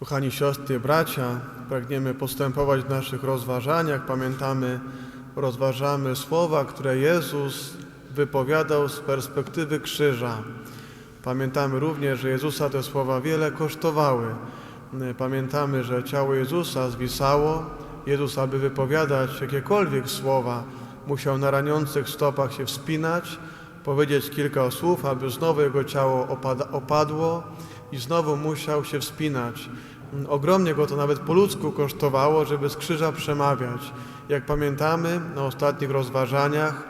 Kochani siostry bracia, pragniemy postępować w naszych rozważaniach. Pamiętamy, rozważamy słowa, które Jezus wypowiadał z perspektywy krzyża. Pamiętamy również, że Jezusa te słowa wiele kosztowały. Pamiętamy, że ciało Jezusa zwisało. Jezus, aby wypowiadać jakiekolwiek słowa, musiał na raniących stopach się wspinać, powiedzieć kilka słów, aby znowu jego ciało opadło i znowu musiał się wspinać. Ogromnie go to nawet po ludzku kosztowało, żeby z krzyża przemawiać. Jak pamiętamy na ostatnich rozważaniach,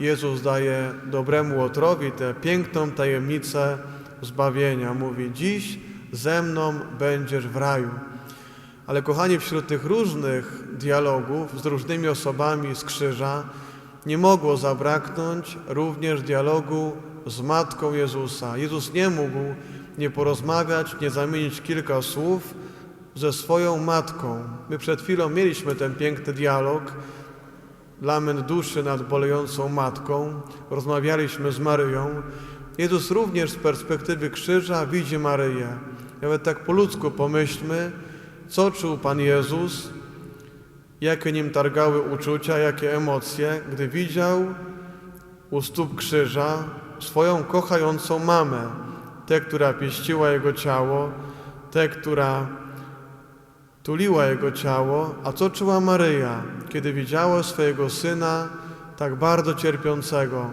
Jezus daje dobremu Łotrowi tę piękną tajemnicę zbawienia. Mówi, dziś ze mną będziesz w raju. Ale kochani, wśród tych różnych dialogów z różnymi osobami z krzyża nie mogło zabraknąć również dialogu z Matką Jezusa. Jezus nie mógł nie porozmawiać, nie zamienić kilka słów ze swoją Matką. My przed chwilą mieliśmy ten piękny dialog, lament duszy nad bolejącą Matką, rozmawialiśmy z Maryją. Jezus również z perspektywy krzyża widzi Maryję. Nawet tak po ludzku pomyślmy, co czuł Pan Jezus, jakie nim targały uczucia, jakie emocje, gdy widział u stóp krzyża swoją kochającą mamę, tę, która pieściła jego ciało, tę, która tuliła jego ciało, a co czuła Maryja, kiedy widziała swojego syna tak bardzo cierpiącego.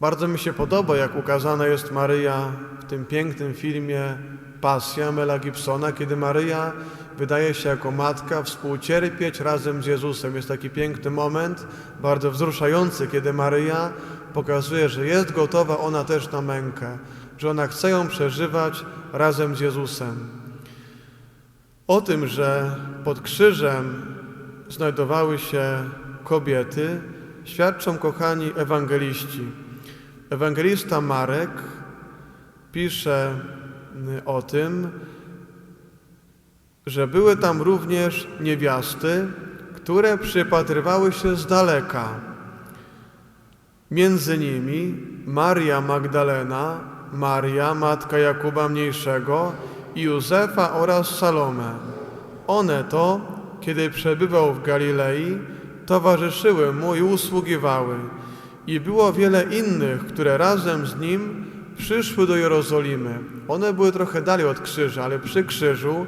Bardzo mi się podoba, jak ukazana jest Maryja w tym pięknym filmie Pasja Mela Gibsona, kiedy Maryja wydaje się jako matka współcierpieć razem z Jezusem. Jest taki piękny moment, bardzo wzruszający, kiedy Maryja pokazuje, że jest gotowa ona też na mękę, że ona chce ją przeżywać razem z Jezusem. O tym, że pod krzyżem znajdowały się kobiety, świadczą kochani ewangeliści. Ewangelista Marek pisze o tym, że były tam również niewiasty, które przypatrywały się z daleka. Między nimi Maria Magdalena, Maria, matka Jakuba Mniejszego i Józefa oraz Salome. One to, kiedy przebywał w Galilei, towarzyszyły mu i usługiwały. I było wiele innych, które razem z nim przyszły do Jerozolimy. One były trochę dalej od krzyża, ale przy krzyżu,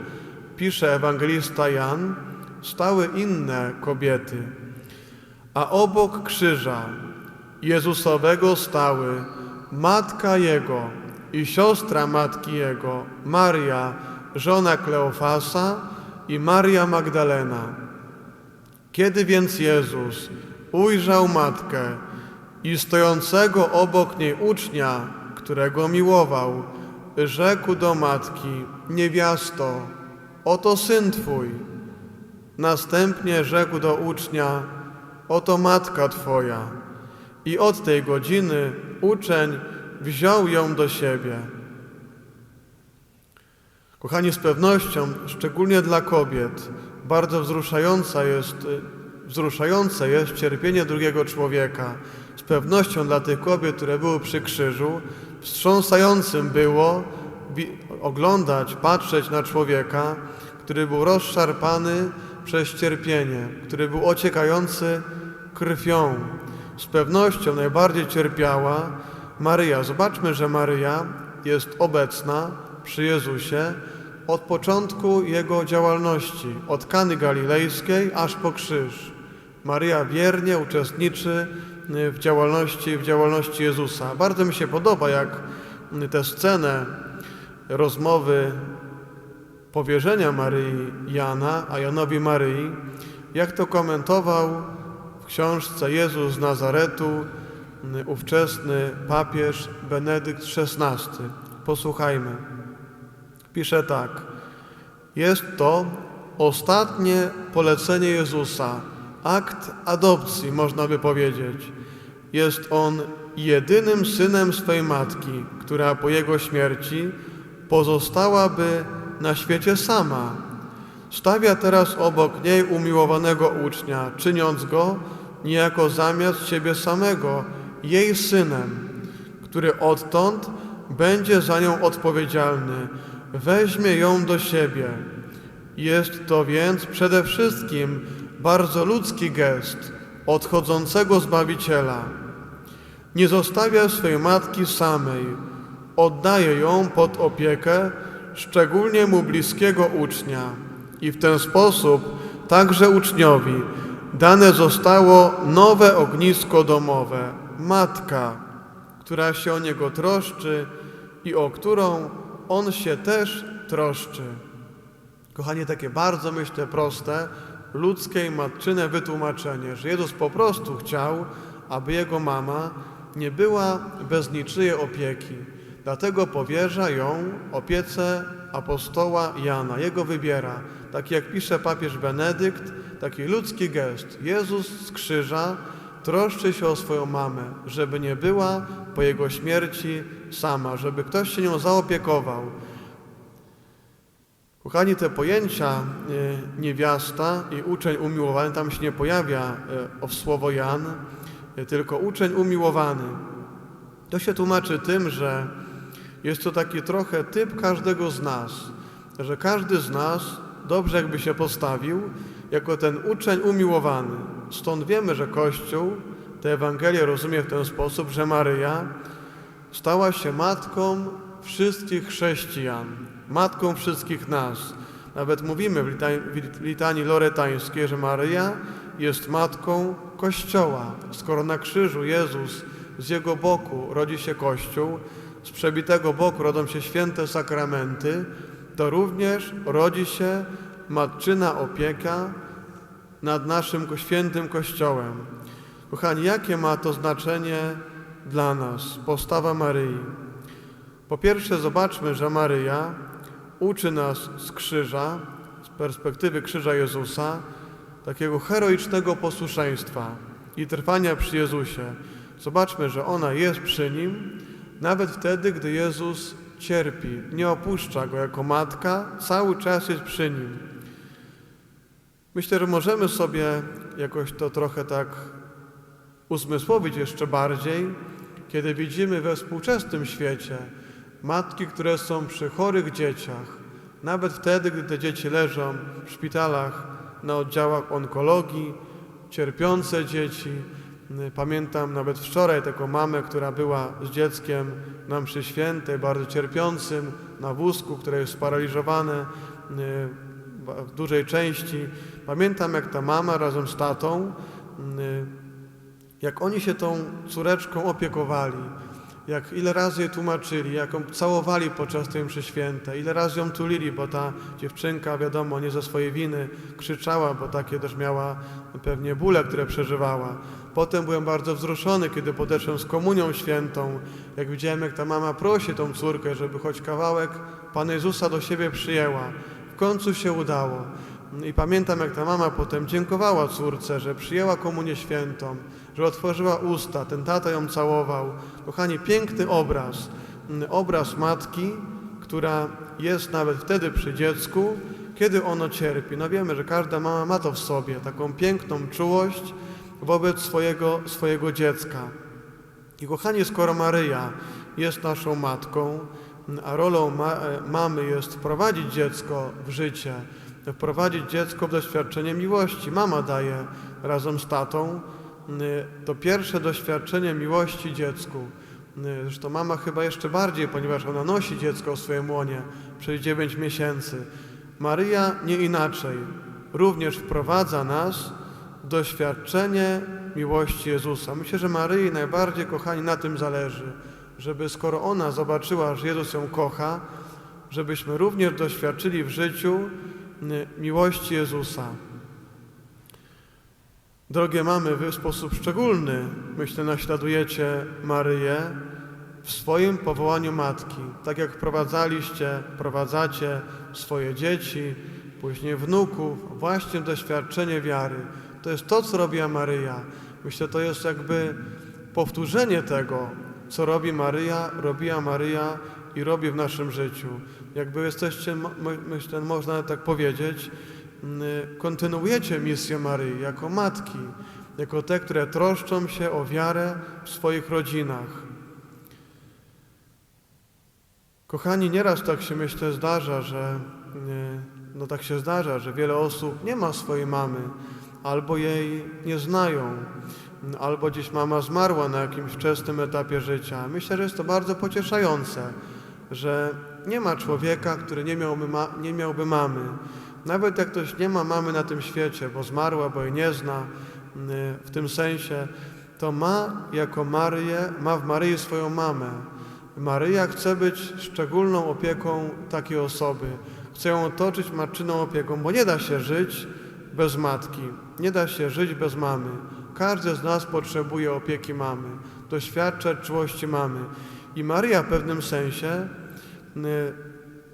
pisze ewangelista Jan, stały inne kobiety. A obok krzyża Jezusowego stały matka Jego i siostra matki Jego, Maria, żona Kleofasa i Maria Magdalena. Kiedy więc Jezus ujrzał matkę i stojącego obok niej ucznia, którego miłował, rzekł do matki, niewiasto, oto syn twój. Następnie rzekł do ucznia, oto matka twoja. I od tej godziny uczeń wziął ją do siebie. Kochani, z pewnością, szczególnie dla kobiet, bardzo wzruszająca jest, wzruszające jest cierpienie drugiego człowieka. Z pewnością dla tych kobiet, które były przy krzyżu, wstrząsającym było oglądać, patrzeć na człowieka, który był rozszarpany przez cierpienie, który był ociekający krwią. Z pewnością najbardziej cierpiała Maryja. Zobaczmy, że Maryja jest obecna przy Jezusie od początku Jego działalności, od Kany Galilejskiej aż po krzyż. Maryja wiernie uczestniczy w działalności, w działalności Jezusa. Bardzo mi się podoba, jak tę scenę rozmowy powierzenia Maryi Jana, a Janowi Maryi, jak to komentował w książce Jezus z Nazaretu ówczesny papież Benedykt XVI. Posłuchajmy. Pisze tak. Jest to ostatnie polecenie Jezusa, akt adopcji, można by powiedzieć. Jest on jedynym synem swej matki, która po jego śmierci pozostałaby na świecie sama. Stawia teraz obok niej umiłowanego ucznia, czyniąc go niejako zamiast siebie samego, jej synem, który odtąd będzie za nią odpowiedzialny, weźmie ją do siebie. Jest to więc przede wszystkim bardzo ludzki gest odchodzącego Zbawiciela. Nie zostawia swej matki samej, oddaje ją pod opiekę szczególnie mu bliskiego ucznia i w ten sposób także uczniowi dane zostało nowe ognisko domowe, matka, która się o niego troszczy i o którą on się też troszczy. Kochanie, takie bardzo, myślę, proste, ludzkie i matczyne wytłumaczenie, że Jezus po prostu chciał, aby Jego mama nie była bez niczyjej opieki. Dlatego powierza ją opiece apostoła Jana. Jego wybiera. Tak jak pisze papież Benedykt, taki ludzki gest. Jezus z krzyża troszczy się o swoją mamę, żeby nie była po Jego śmierci sama, żeby ktoś się nią zaopiekował. Kochani, te pojęcia y, niewiasta i uczeń umiłowany, tam się nie pojawia y, o słowo Jan, y, tylko uczeń umiłowany. To się tłumaczy tym, że jest to taki trochę typ każdego z nas, że każdy z nas dobrze jakby się postawił jako ten uczeń umiłowany. Stąd wiemy, że Kościół tę Ewangelię rozumie w ten sposób, że Maryja stała się matką wszystkich chrześcijan, matką wszystkich nas. Nawet mówimy w litanii, loretańskiej, że Maryja jest matką Kościoła. Skoro na krzyżu Jezus z jego boku rodzi się Kościół, z przebitego boku rodzą się święte sakramenty, to również rodzi się matczyna opieka nad naszym świętym Kościołem. Kochani, jakie ma to znaczenie dla nas, postawa Maryi? Po pierwsze, zobaczmy, że Maryja uczy nas z krzyża, z perspektywy krzyża Jezusa, takiego heroicznego posłuszeństwa i trwania przy Jezusie. Zobaczmy, że ona jest przy Nim, nawet wtedy, gdy Jezus cierpi, nie opuszcza Go jako matka, cały czas jest przy Nim. Myślę, że możemy sobie jakoś to trochę tak uzmysłowić jeszcze bardziej, kiedy widzimy we współczesnym świecie matki, które są przy chorych dzieciach, nawet wtedy, gdy te dzieci leżą w szpitalach na oddziałach onkologii, cierpiące dzieci. Pamiętam nawet wczoraj taką mamę, która była z dzieckiem na mszy świętej, bardzo cierpiącym, na wózku, które jest sparaliżowane w dużej części. Pamiętam, jak ta mama razem z tatą, jak oni się tą córeczką opiekowali, jak ile razy jej tłumaczyli, jak ją całowali podczas tej mszy ile razy ją tulili, bo ta dziewczynka, wiadomo, nie ze swojej winy krzyczała, bo takie też miała pewnie bóle, które przeżywała. Potem byłem bardzo wzruszony, kiedy podeszłem z komunią świętą, jak widziałem, jak ta mama prosi tą córkę, żeby choć kawałek Pana Jezusa do siebie przyjęła. W końcu się udało. I pamiętam, jak ta mama potem dziękowała córce, że przyjęła komunię świętą, że otworzyła usta, ten tata ją całował. Kochani, piękny obraz. Obraz matki, która jest nawet wtedy przy dziecku, kiedy ono cierpi. No wiemy, że każda mama ma to w sobie, taką piękną czułość wobec swojego, swojego dziecka. I kochani, skoro Maryja jest naszą matką, a rolą ma, mamy jest wprowadzić dziecko w życie, wprowadzić dziecko w doświadczenie miłości. Mama daje razem z tatą to pierwsze doświadczenie miłości dziecku. Zresztą mama chyba jeszcze bardziej, ponieważ ona nosi dziecko w swoim łonie przez dziewięć miesięcy. Maryja nie inaczej. Również wprowadza nas w doświadczenie miłości Jezusa. Myślę, że Maryi najbardziej, kochani, na tym zależy, żeby skoro ona zobaczyła, że Jezus ją kocha, żebyśmy również doświadczyli w życiu miłości Jezusa. Drogie mamy, wy w sposób szczególny, myślę, naśladujecie Maryję w swoim powołaniu matki. Tak jak wprowadzaliście, prowadzacie swoje dzieci, później wnuków, właśnie doświadczenie wiary. To jest to, co robiła Maryja. Myślę, to jest jakby powtórzenie tego, co robi Maryja, robiła Maryja i robi w naszym życiu. Jakby jesteście, myślę, można tak powiedzieć, kontynuujecie misję Maryi jako matki, jako te, które troszczą się o wiarę w swoich rodzinach. Kochani, nieraz tak się myślę zdarza, że no tak się zdarza, że wiele osób nie ma swojej mamy, albo jej nie znają, albo gdzieś mama zmarła na jakimś wczesnym etapie życia. Myślę, że jest to bardzo pocieszające, że nie ma człowieka, który nie miałby, ma, nie miałby mamy. Nawet jak ktoś nie ma mamy na tym świecie, bo zmarła, bo jej nie zna, w tym sensie, to ma jako Maryję, ma w Maryi swoją mamę. Maryja chce być szczególną opieką takiej osoby. Chce ją otoczyć matczyną opieką, bo nie da się żyć bez matki. Nie da się żyć bez mamy. Każdy z nas potrzebuje opieki mamy, doświadcza czułości mamy. I Maryja w pewnym sensie y,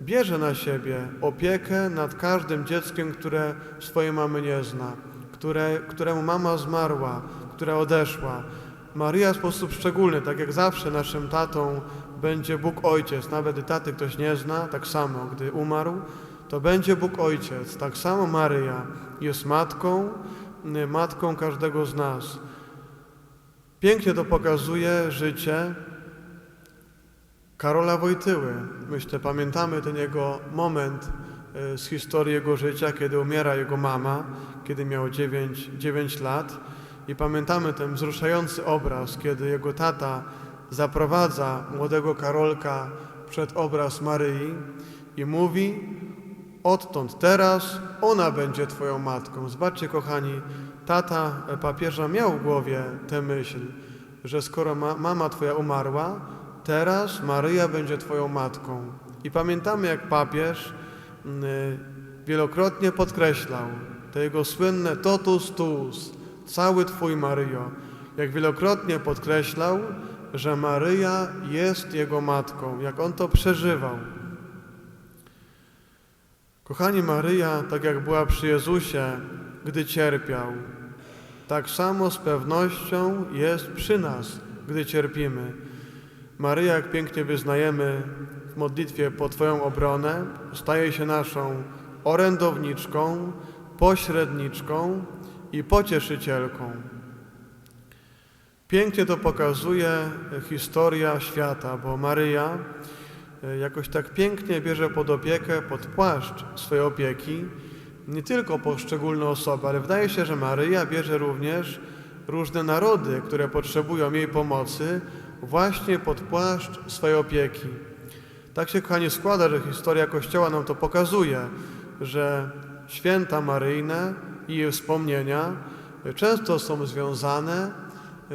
bierze na siebie opiekę nad każdym dzieckiem, które swojej mamy nie zna, które, któremu mama zmarła, która odeszła. Maryja w sposób szczególny, tak jak zawsze naszym tatą będzie Bóg Ojciec, nawet gdy taty ktoś nie zna, tak samo, gdy umarł, to będzie Bóg Ojciec. Tak samo Maryja jest matką, matką każdego z nas. Pięknie to pokazuje życie Karola Wojtyły. Myślę, pamiętamy ten jego moment y, z historii jego życia, kiedy umiera jego mama, kiedy miał 9, 9 lat. I pamiętamy ten wzruszający obraz, kiedy jego tata zaprowadza młodego Karolka przed obraz Maryi i mówi: Odtąd teraz ona będzie Twoją matką. Zobaczcie, kochani, tata papieża miał w głowie tę myśl, że skoro ma, mama Twoja umarła, teraz Maryja będzie Twoją matką. I pamiętamy, jak papież y, wielokrotnie podkreślał te jego słynne totus tuus, cały Twój Maryjo, jak wielokrotnie podkreślał, że Maryja jest Jego matką, jak on to przeżywał. Kochani, Maryja, tak jak była przy Jezusie, gdy cierpiał, tak samo z pewnością jest przy nas, gdy cierpimy. Maryja, jak pięknie wyznajemy w modlitwie po Twoją obronę, staje się naszą orędowniczką, pośredniczką i pocieszycielką. Pięknie to pokazuje historia świata, bo Maryja jakoś tak pięknie bierze pod opiekę, pod płaszcz swojej opieki nie tylko poszczególne osoby, ale wydaje się, że Maryja bierze również różne narody, które potrzebują jej pomocy, właśnie pod płaszcz swojej opieki. Tak się, kochani, składa, że historia Kościoła nam to pokazuje, że święta Maryjne i jej wspomnienia często są związane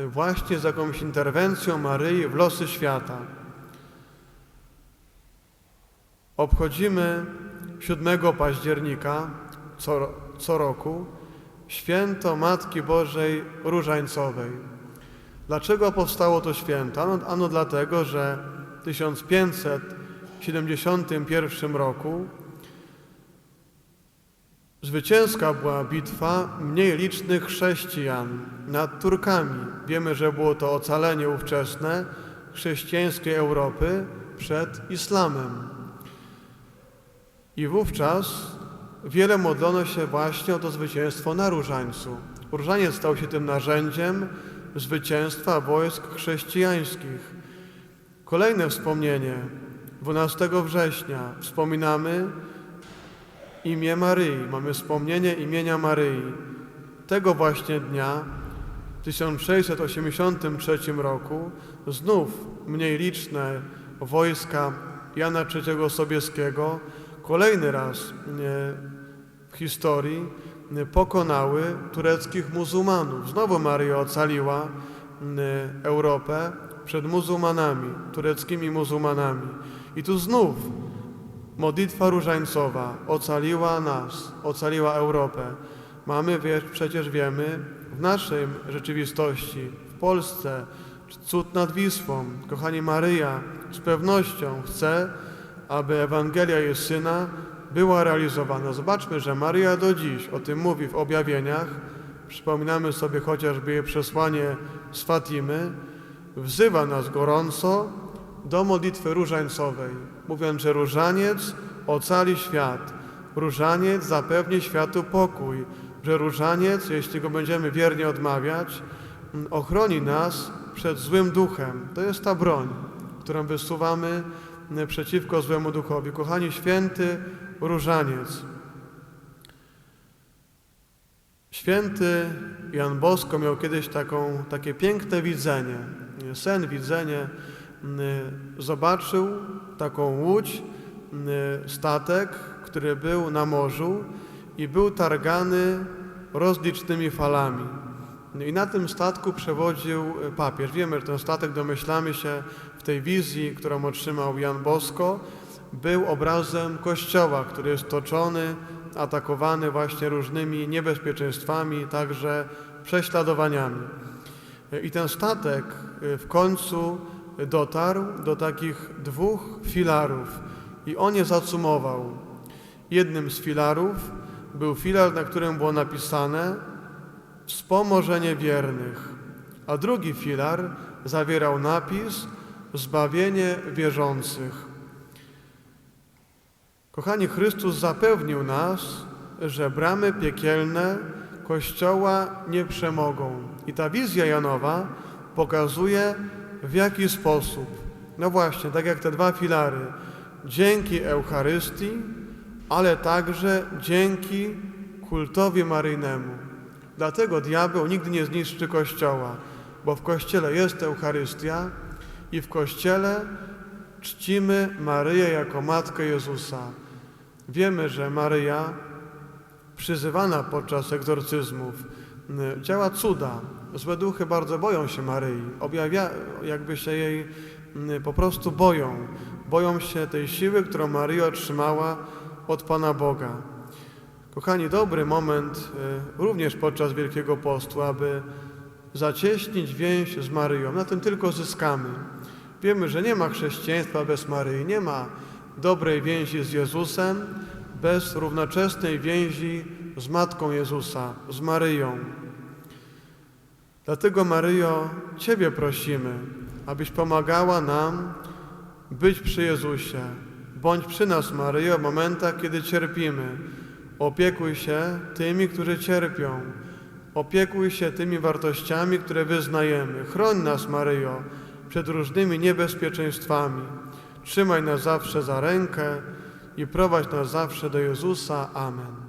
właśnie z jakąś interwencją Maryi w losy świata. Obchodzimy 7 października co, co roku święto Matki Bożej Różańcowej. Dlaczego powstało to święto? Ano, ano dlatego, że w 1571 roku Zwycięska była bitwa mniej licznych chrześcijan nad Turkami. Wiemy, że było to ocalenie ówczesne chrześcijańskiej Europy przed islamem. I wówczas wiele modlono się właśnie o to zwycięstwo na różańcu. Różaniec stał się tym narzędziem zwycięstwa wojsk chrześcijańskich. Kolejne wspomnienie. 12 września wspominamy imię Maryi, mamy wspomnienie imienia Maryi. Tego właśnie dnia, w 1683 roku, znów mniej liczne wojska Jana III Sobieskiego kolejny raz w historii pokonały tureckich muzułmanów. Znowu Maryja ocaliła Europę przed muzułmanami, tureckimi muzułmanami. I tu znów Modlitwa różańcowa ocaliła nas, ocaliła Europę. Mamy, przecież wiemy, w naszej rzeczywistości, w Polsce, cud nad Wisłą. Kochani, Maryja z pewnością chce, aby Ewangelia jej Syna była realizowana. Zobaczmy, że Maryja do dziś o tym mówi w objawieniach. Przypominamy sobie chociażby jej przesłanie z Fatimy. Wzywa nas gorąco do modlitwy różańcowej, mówiąc, że różaniec ocali świat, różaniec zapewni światu pokój, że różaniec, jeśli go będziemy wiernie odmawiać, ochroni nas przed złym duchem. To jest ta broń, którą wysuwamy przeciwko złemu duchowi. Kochani, święty różaniec. Święty Jan Bosko miał kiedyś taką, takie piękne widzenie, sen, widzenie. Y, Zobaczył taką łódź, y, statek, który był na morzu i był targany rozlicznymi falami. I na tym statku przewodził papież. Wiemy, że ten statek, domyślamy się, tej wizji, którą otrzymał Jan Bosko, był obrazem Kościoła, który jest toczony, atakowany właśnie różnymi niebezpieczeństwami, także prześladowaniami. I ten statek y, w końcu dotarł do takich dwóch filarów i on je zacumował. Jednym z filarów był filar, na którym było napisane wspomożenie wiernych, a drugi filar zawierał napis zbawienie wierzących. Kochani, Chrystus zapewnił nas, że bramy piekielne Kościoła nie przemogą. I ta wizja Janowa pokazuje, w jaki sposób. No właśnie, tak jak te dwa filary. Dzięki Eucharystii, ale także dzięki kultowi maryjnemu. Dlatego diabeł nigdy nie zniszczy Kościoła, bo w Kościele jest Eucharystia i w Kościele czcimy Maryję jako Matkę Jezusa. Wiemy, że Maryja przyzywana podczas egzorcyzmów y, działa cuda. Złe duchy bardzo boją się Maryi, objawia, jakby się jej y, po prostu boją. Boją się tej siły, którą Maryja otrzymała od Pana Boga. Kochani, dobry moment y, również podczas Wielkiego Postu, aby zacieśnić więź z Maryją. Na tym tylko zyskamy. Wiemy, że nie ma chrześcijaństwa bez Maryi, nie ma dobrej więzi z Jezusem bez równoczesnej więzi z Matką Jezusa, z Maryją. Dlatego, Maryjo, Ciebie prosimy, abyś pomagała nam być przy Jezusie. Bądź przy nas, Maryjo, w momentach, kiedy cierpimy. Opiekuj się tymi, którzy cierpią. Opiekuj się tymi wartościami, które wyznajemy. Chroń nas, Maryjo, przed różnymi niebezpieczeństwami. Trzymaj nas zawsze za rękę i prowadź nas zawsze do Jezusa. Amen.